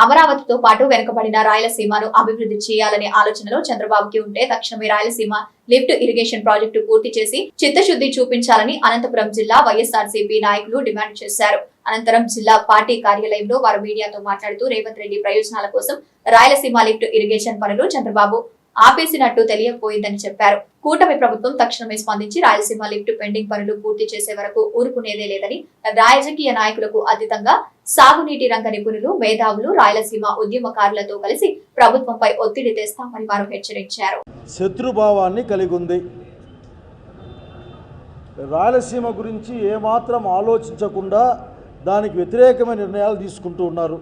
అమరావతితో పాటు వెనుకబడిన రాయలసీమను అభివృద్ధి చేయాలనే ఆలోచనలో చంద్రబాబుకి ఉంటే తక్షణమే రాయలసీమ లిఫ్ట్ ఇరిగేషన్ ప్రాజెక్టు పూర్తి చేసి చిత్తశుద్ధి చూపించాలని అనంతపురం జిల్లా వైఎస్ఆర్సీపీ నాయకులు డిమాండ్ చేశారు. అనంతరం జిల్లా పార్టీ కార్యాలయంలో వారు మీడియాతో మాట్లాడుతూ రేవంత్ రెడ్డి ప్రయోజనాల కోసం రాయలసీమ లిఫ్ట్ ఇరిగేషన్ పనులు చంద్రబాబు ఆపేసినట్టు తెలియకపోయిందని చెప్పారు. కూటమి ప్రభుత్వం తక్షణమే స్పందించి రాయలసీమ లిఫ్ట్ పెండింగ్ పనులు పూర్తి చేసే వరకు ఊరుకునేదే లేదని రాజకీయ నాయకులకు అతీతంగా సాగునీటి రంగ నిపుణులు మేధావులు రాయలసీమ ఉద్యమకారులతో కలిసి ప్రభుత్వంపై ఒత్తిడి తెస్తామని వారు హెచ్చరించారు. శత్రుభావాన్ని కలిగి ఉంది రాయలసీమ గురించి ఏమాత్రం ఆలోచించకుండా దానికి వ్యతిరేకమైన నిర్ణయాలు తీసుకుంటూ ఉన్నారు.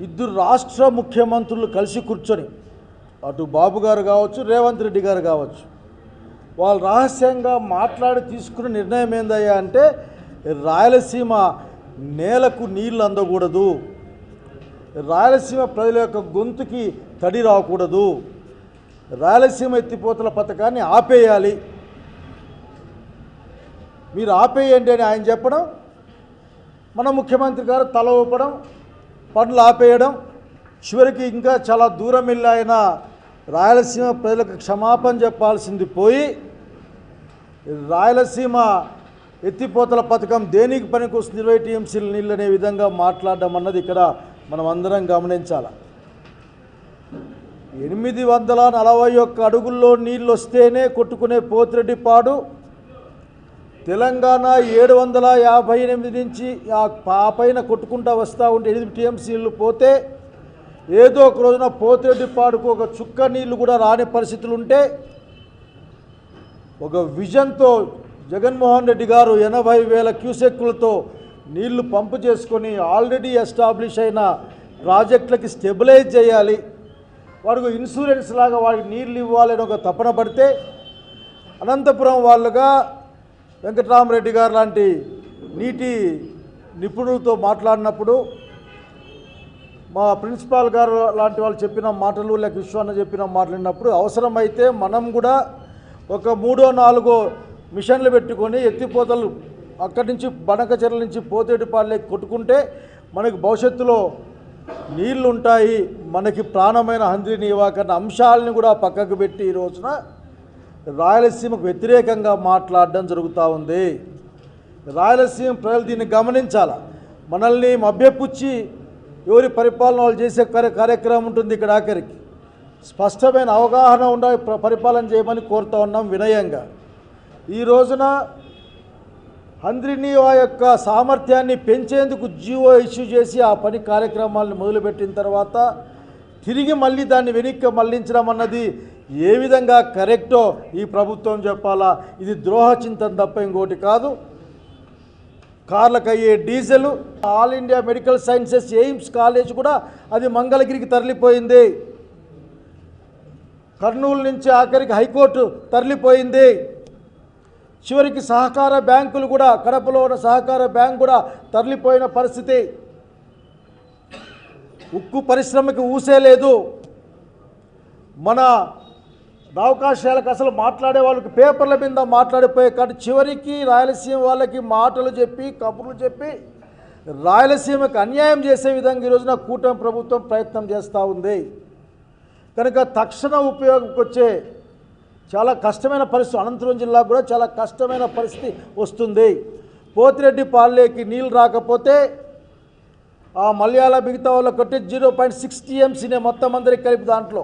ఇద్దరు రాష్ట్ర ముఖ్యమంత్రులు కలిసి కూర్చొని అటు బాబు గారు కావచ్చు రేవంత్ రెడ్డి గారు కావచ్చు వాళ్ళు రహస్యంగా మాట్లాడి తీసుకున్న నిర్ణయం ఏందయ్యా అంటే రాయలసీమ నేలకు నీళ్ళు అందకూడదు రాయలసీమ ప్రజల యొక్క గొంతుకి తడి రాకూడదు రాయలసీమ ఎత్తిపోతల పథకాన్ని ఆపేయాలి. మీరు ఆపేయండి అని ఆయన చెప్పడం మన ముఖ్యమంత్రి గారు తల ఊపడం పనులు ఆపేయడం చివరికి ఇంకా చాలా దూరం వెళ్ళి ఆయన రాయలసీమ ప్రజలకు క్షమాపణ చెప్పాల్సింది పోయి రాయలసీమ ఎత్తిపోతల పథకం దేనికి పనికొస్తుంది? ఇరవై టీఎంసీల నీళ్ళు అనే విధంగా మాట్లాడడం అన్నది ఇక్కడ మనం అందరం గమనించాలి. ఎనిమిది వందల నలభై ఒక్క అడుగుల్లో నీళ్ళు వస్తేనే కొట్టుకునే పోతిరెడ్డి పాడు తెలంగాణ ఏడు వందల యాభై ఎనిమిది నుంచి ఆ పైన కొట్టుకుంటా వస్తూ ఉంటే ఎనిమిది టీఎంసీలు పోతే ఏదో ఒక రోజున పోతిరెడ్డి పాడుకు ఒక చుక్క నీళ్ళు కూడా రాని పరిస్థితులు ఉంటే ఒక విజన్తో జగన్మోహన్ రెడ్డి గారు ఎనభై వేల క్యూసెక్కులతో నీళ్ళు పంపు చేసుకొని ఆల్రెడీ ఎస్టాబ్లిష్ అయిన ప్రాజెక్టులకి స్టెబిలైజ్ చేయాలి. వాడికి ఇన్సూరెన్స్ లాగా వాడికి నీళ్ళు ఇవ్వాలని ఒక తపన పడితే అనంతపురం వాళ్ళుగా వెంకటరామరెడ్డి గారు లాంటి నీటి నిపుణులతో మాట్లాడినప్పుడు మా ప్రిన్సిపాల్ గారు లాంటి వాళ్ళు చెప్పిన మాటలు లేక విశ్వాన్న చెప్పిన మాట్లాడినప్పుడు అవసరమైతే మనం కూడా ఒక మూడో నాలుగో మిషన్లు పెట్టుకొని ఎత్తిపోతలు అక్కడి నుంచి బనకచెర్ల నుంచి పోతేటిపాళ్ళకి కొట్టుకుంటే మనకి భవిష్యత్తులో నీళ్ళు ఉంటాయి మనకి ప్రాణమైన హంద్రిని ఇవ్వకన్న అంశాలని కూడా పక్కకు పెట్టి ఈ రోజున రాయలసీమకు వ్యతిరేకంగా మాట్లాడడం జరుగుతూ ఉంది. రాయలసీమ ప్రజలు దీన్ని గమనించాలి? మనల్ని మభ్యపుచ్చి ఎవరి పరిపాలన వాళ్ళు చేసే కార్య కార్యక్రమం ఉంటుంది ఇక్కడ ఆఖరికి. స్పష్టమైన అవగాహన ఉండ పరిపాలన చేయమని కోరుతూ ఉన్నాం వినయంగా. ఈ రోజున హంద్రిని ఆ యొక్క సామర్థ్యాన్ని పెంచేందుకు జీవో ఇష్యూ చేసి ఆ పని కార్యక్రమాలను మొదలుపెట్టిన తర్వాత తిరిగి మళ్ళీ దాన్ని వెనక్కి మళ్ళించడం అన్నది ఏ విధంగా కరెక్టో ఈ ప్రభుత్వం చెప్పాలా? ఇది ద్రోహ చింతన తప్ప ఇంకోటి కాదు. కార్లకు అయ్యే diesel all India medical sciences AIIMS college కూడా అది మంగళగిరికి తరలిపోయింది. కర్నూలు నుంచి ఆఖరికి హైకోర్టు తరలిపోయింది. చివరికి సహకార బ్యాంకులు కూడా కడపలో ఉన్న సహకార బ్యాంక్ కూడా తరలిపోయిన పరిస్థితి. ఉక్కు పరిశ్రమకి ఊసే లేదు. మన అవకాశాలకు అసలు మాట్లాడే వాళ్ళకి పేపర్ల మీద మాట్లాడిపోయే కానీ చివరికి రాయలసీమ వాళ్ళకి మాటలు చెప్పి కబుర్లు చెప్పి రాయలసీమకు అన్యాయం చేసే విధంగా ఈ రోజున కూటమి ప్రభుత్వం ప్రయత్నం చేస్తూ ఉంది. కనుక తక్షణ ఉపయోగంకి వచ్చే చాలా కష్టమైన పరిస్థితి అనంతపురం జిల్లాకు కూడా చాలా కష్టమైన పరిస్థితి వస్తుంది. పోతిరెడ్డి పాలేకి నీళ్ళు రాకపోతే ఆ మలయాళ మిగతా వాళ్ళకి జీరో పాయింట్ సిక్స్ టీఎంసీనే మొత్తం అందరికి కలిపి దాంట్లో.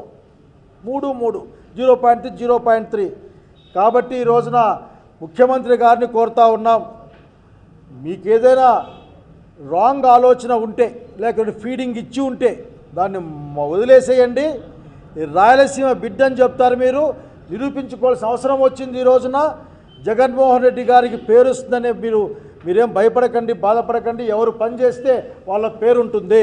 మూడు మూడు. Zero point three zero point three. కాబట్టి ఈ రోజున ముఖ్యమంత్రి గారిని కోరుతా ఉన్నాం. మీకు ఏదైనా రాంగ్ ఆలోచన ఉంటే లేకపోతే ఫీడింగ్ ఇచ్చి ఉంటే దాన్ని వదిలేసేయండి. రాయలసీమ బిడ్డ అని చెప్తారు మీరు. నిరూపించుకోవాల్సిన అవసరం వచ్చింది ఈ రోజున. జగన్మోహన్ రెడ్డి గారికి పేరు వస్తుందనే మీరు మీరేం భయపడకండి బాధపడకండి. ఎవరు పని చేస్తే వాళ్ళ పేరు ఉంటుంది